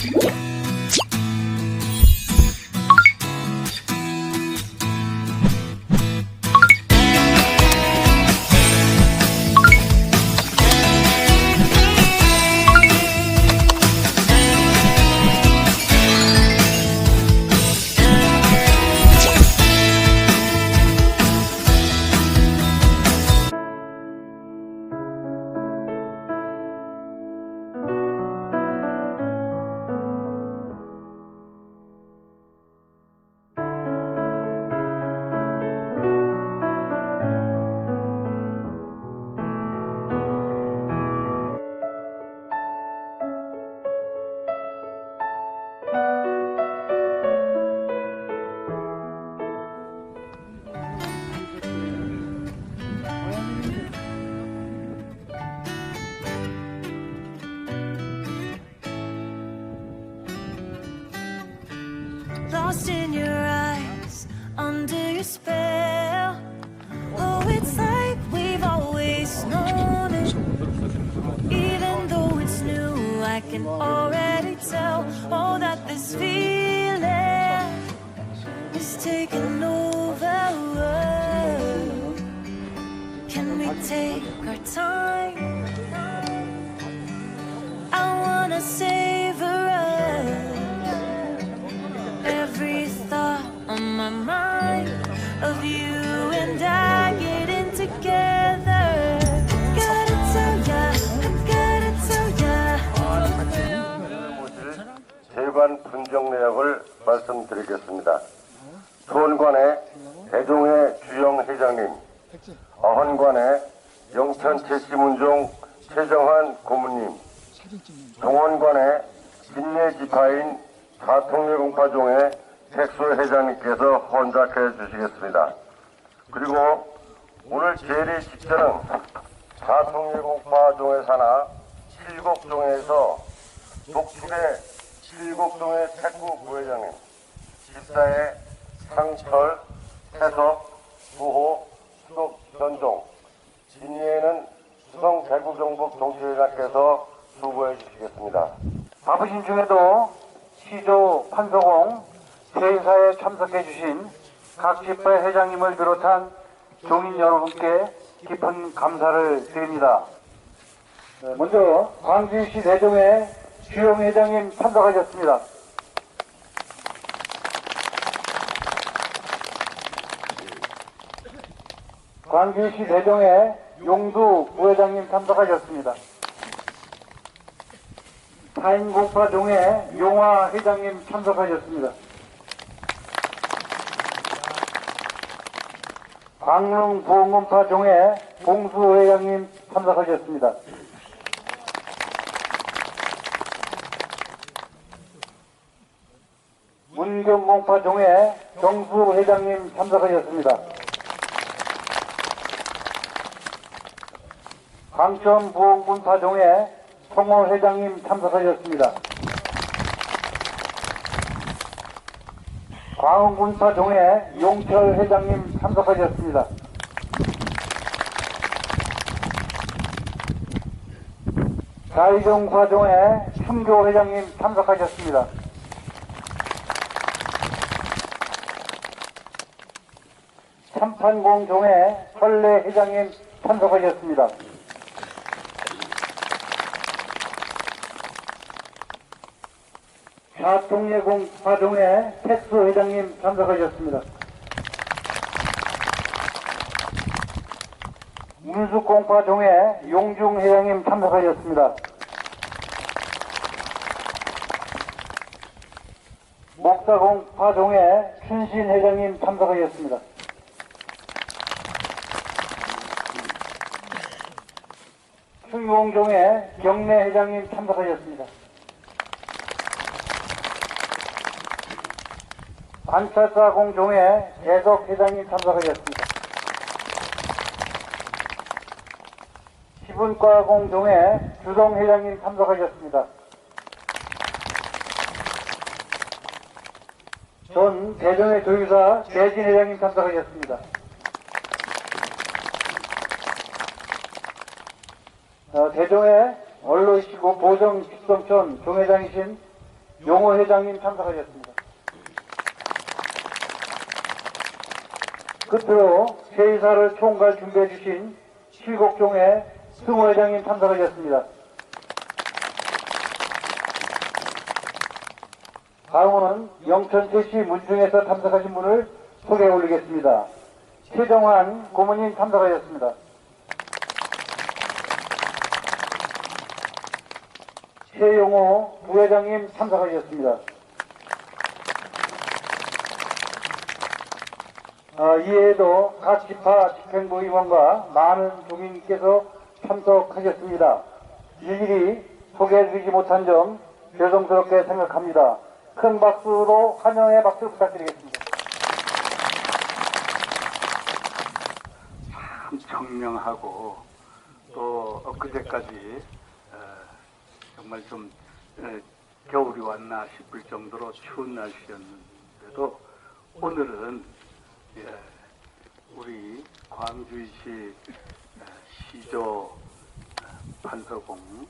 Yeah. 재관 분정 내역을 말씀드리겠습니다. 수원관의 대종회 주영 회장님, 어헌관의 영천 제시문종 최정환 고문님, 동원관의 진례 지파인 사통례공파종의 백수 회장님께서 헌작해 주시겠습니다. 그리고 오늘 제리 직전은 사통례공파종의 산하 칠곡종에서 북측의 칠곡동의 태구 부회장님, 집사의 상철, 태석, 부호, 수덕 전종, 진리에는 수성 대구경북 동시회장께서 수고해 주시겠습니다. 바쁘신 중에도 시조 판서공 회의사에 참석해 주신 각 집회 회장님을 비롯한 종인 여러분께 깊은 감사를 드립니다. 네, 먼저 광주시 대종회 주영 회장님 참석하셨습니다. 광주시 대종회 용두 부회장님 참석하셨습니다. 타인공파종회 용화 회장님 참석하셨습니다. 광릉 부흥공파종회 봉수 회장님 참석하셨습니다. 문경공파 종회 정수 회장님 참석하셨습니다. 광천 부흥군파 종회 송호 회장님 참석하셨습니다. 광흥군파 종회 용철 회장님 참석하셨습니다. 자의정파종회 충교 회장님 참석하셨습니다. 삼판공종회 설례 회장님 참석하셨습니다. 사통예공 파종회 택수 회장님 참석하셨습니다. 문수공파종회 용중 회장님 참석하셨습니다. 목사공파종회 춘신 회장님 참석하셨습니다. 충용종회 경례 회장님 참석하셨습니다. 관찰사 공종회 계속 회장님 참석하셨습니다. 시분과 공종회 주동 회장님 참석하셨습니다. 전 대전의 조유사 대진 회장님 참석하셨습니다. 어, 대종의 원로이시고 보정 직성촌 종회장이신 용호 회장님 참석하셨습니다. 끝으로 세이사를 총괄 준비해 주신 칠곡종의 승호 회장님 참석하셨습니다. 다음으로는 영천 세시 문중에서 참석하신 분을 소개해 올리겠습니다. 최정환 고모님 참석하셨습니다. 최용호 부회장님 참석하셨습니다. 어, 이외에도 각 지파 집행부 의원과 많은 주민께서 참석하셨습니다. 일일이 소개해드리지 못한 점 죄송스럽게 생각합니다. 큰 박수로 환영의 박수 부탁드리겠습니다. 참 청명하고 또 엊그제까지 어, 정말 좀 에, 겨울이 왔나 싶을 정도로 추운 날씨였는데도 오늘은 예, 우리 광주시 에, 시조 어, 판서공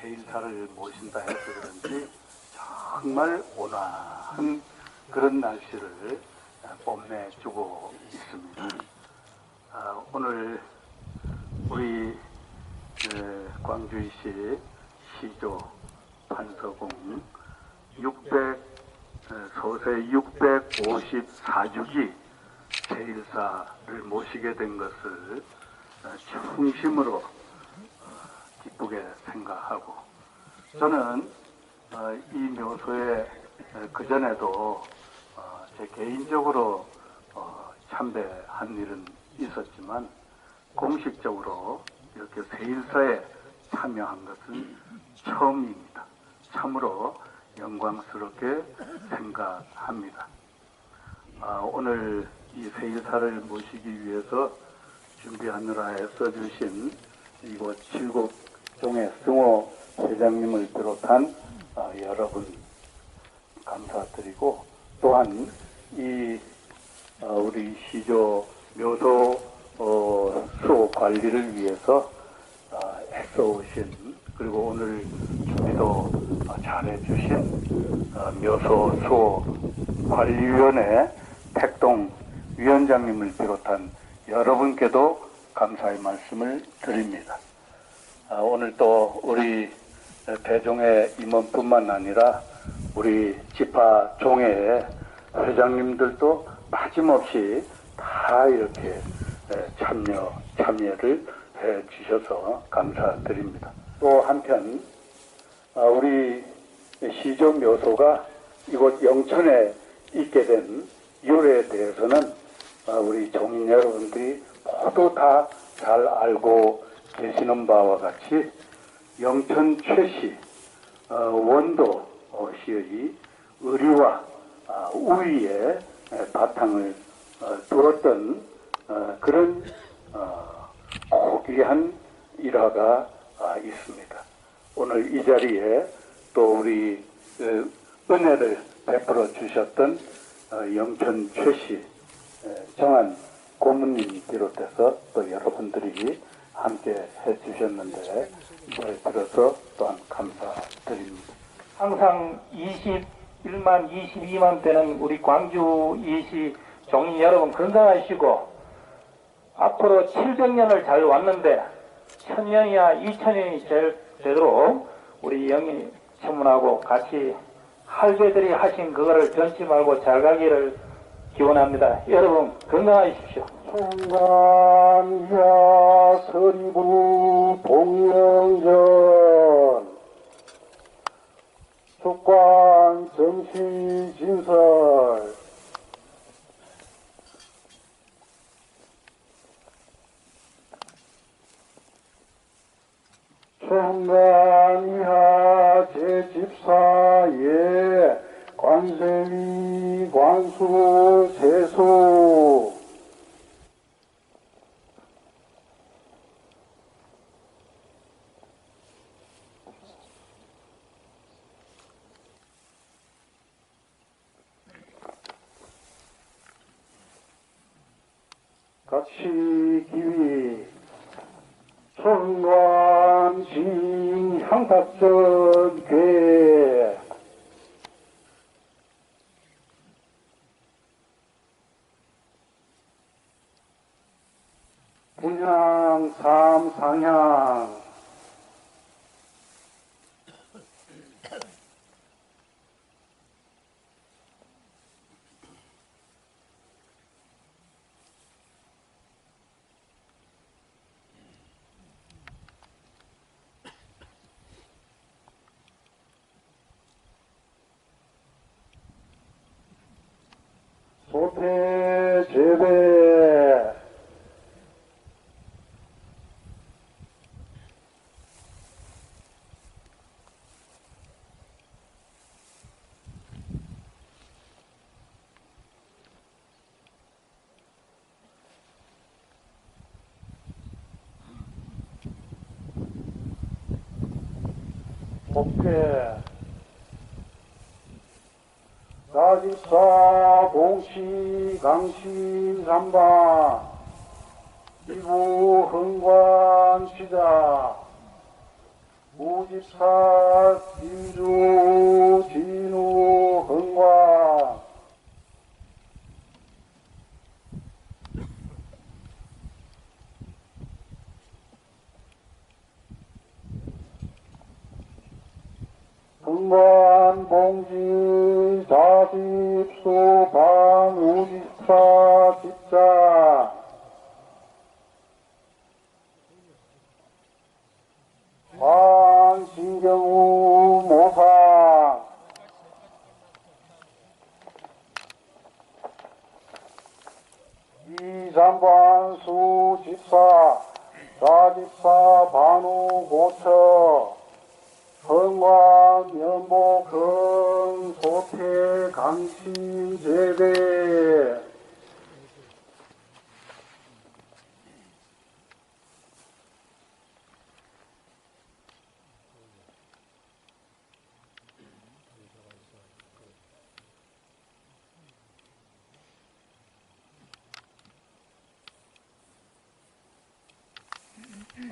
해일사를 모신다 해서 그런지 정말 온화한 그런 날씨를 어, 뽐내주고 있습니다. 아, 오늘 우리 에, 광주시 시조 판서공 600 에, 소세 654주기 제일사를 모시게 된 것을 어, 중심으로 어, 기쁘게 생각하고 저는 어, 이 묘소에 그 전에도 어, 제 개인적으로 어, 참배한 일은 있었지만 공식적으로 이렇게 세일사에 참여한 것은 처음입니다. 참으로 영광스럽게 생각합니다. 아, 오늘 이 세일사를 모시기 위해서 준비하느라 애써주신 이곳 칠곡 종의 승호 회장님을 비롯한 아, 여러분 감사드리고 또한 이 어, 우리 시조 묘소 어, 수호 관리를 위해서 어, 애써오신 그리고 오늘 준비도 어, 잘해주신 어, 묘소 수호 관리위원회 택동 위원장님을 비롯한 여러분께도 감사의 말씀을 드립니다. 아, 오늘 또 우리 대종의 임원뿐만 아니라 우리 지파 종회의 회장님들도 빠짐없이 다 이렇게 에, 참여 참여를 해 주셔서 감사드립니다. 또 한편 아, 우리 시조 묘소가 이곳 영천에 있게 된 이유에 대해서는 아, 우리 종인 여러분들이 모두 다 잘 알고 계시는 바와 같이 영천 최씨 어, 원도 어, 시의 의리와 아, 우위에 에, 바탕을 어, 두었던 어, 그런 어, 고귀한 일화가 아, 있습니다. 오늘 이 자리에 또 우리 어, 은혜를 베풀어 주셨던 어, 영천 최씨 에, 정한 고문님 비롯해서 또 여러분들이 함께 해주셨는데 이걸 들어서 또한 감사드립니다. 항상 21만, 22만 되는 우리 광주 이시 종인 여러분 건강하시고 앞으로 700년을 잘 왔는데 1000년이야 2000년이 될 되도록 우리 영희 천문하고 같이 할배들이 하신 그거를 변치 말고 잘 가기를 기원합니다. 여러분 건강하십시오. 청간야 서리부 동영전 축관 정시 진설 청간이하 제14예 관세위 관수 세수. 같이 기위 천관진 향탁전 괴 복회 사집사 봉시 강신 삼반 이구 흥관 시자. 우집사 진주 진우 흥관 흥관 봉지 자집수 반 우집사 집자. 관신경우 모상 이삼관수 집사 자집사 반우 고처 면보 금소 태 강신 제대.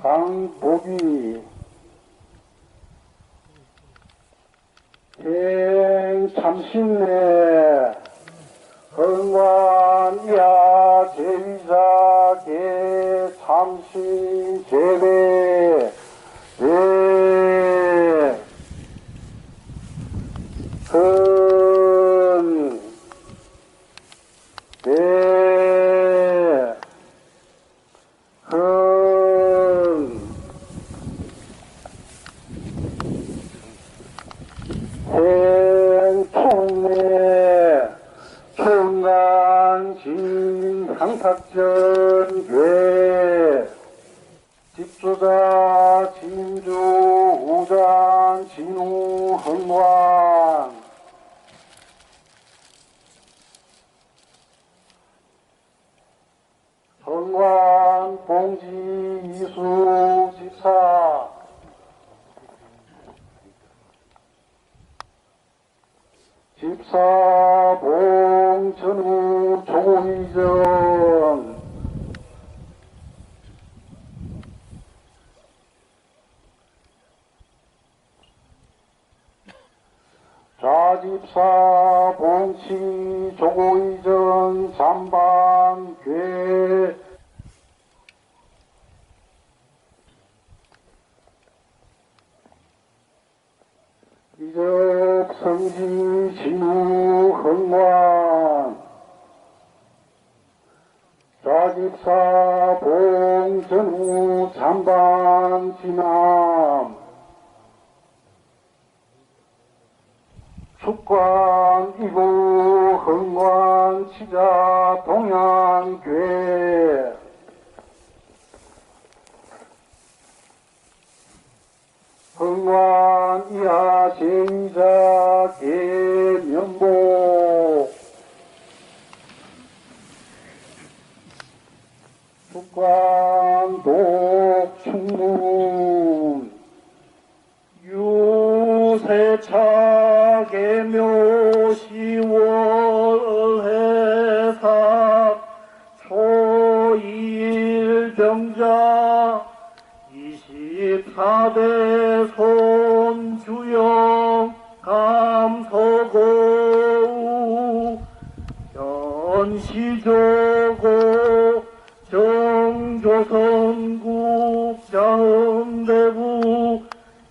강복이 헌관이야 제위사 개 참신 제배 네 헌, 네, 헌, 행통내 총강진 항탁전 괴 집수자 진주 우장 진우 헌관 헌관 봉지 이수 집사 집사 봉천우 조이정 자집사 봉치 조고이정 잠반 괴 이적 성지 진우 흥왕 좌집사 봉전우 잠반 진암 축관 이구 흥관 치자 동양괴 흥관 이하 제의자 계명복 북관 독충문 유세차 계묘 시월해사 초일 병자 24대 손주영 감서고 현시조고 정조선국 자흥대부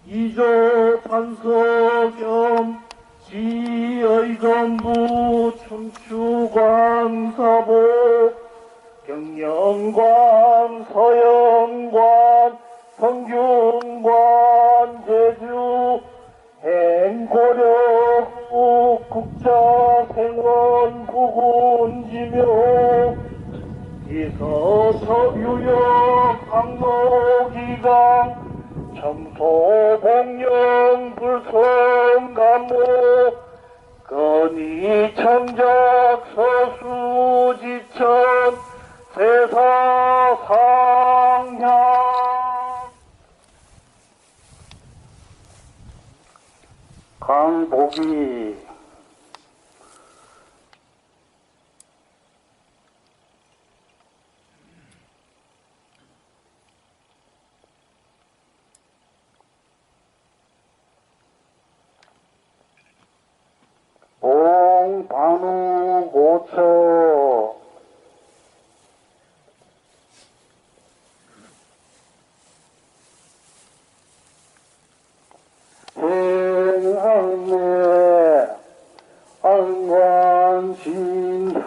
이조 판서겸 지의전부 춘추관사보 경영관 서영 자생원 부군지묘 이서서 유역 항로기강 청소봉영 불성감모 건이 봉반우 고처 행하네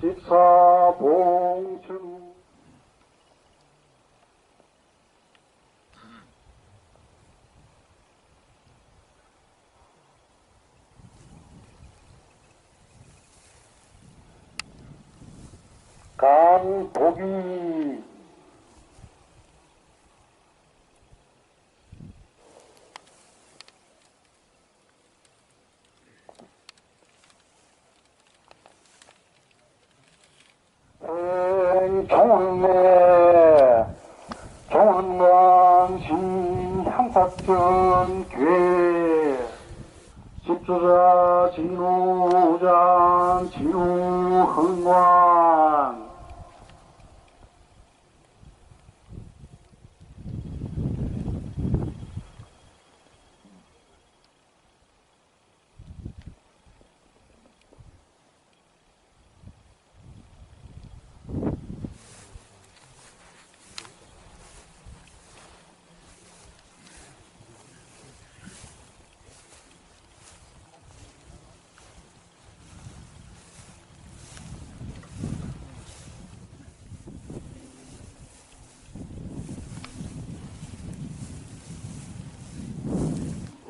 괴집사봉춘 강복이 종원내 종원광신 향탁전 괴 집주자 진우장 진우흥왕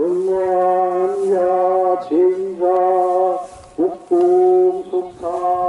응원야 진자 국궁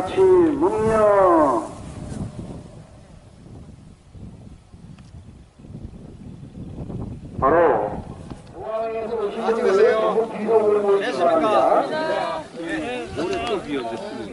같이 문명 바로 공항에서 오시는 분들 전부 비로 올고 있습니다. 네. 오늘 또 비어졌습니다.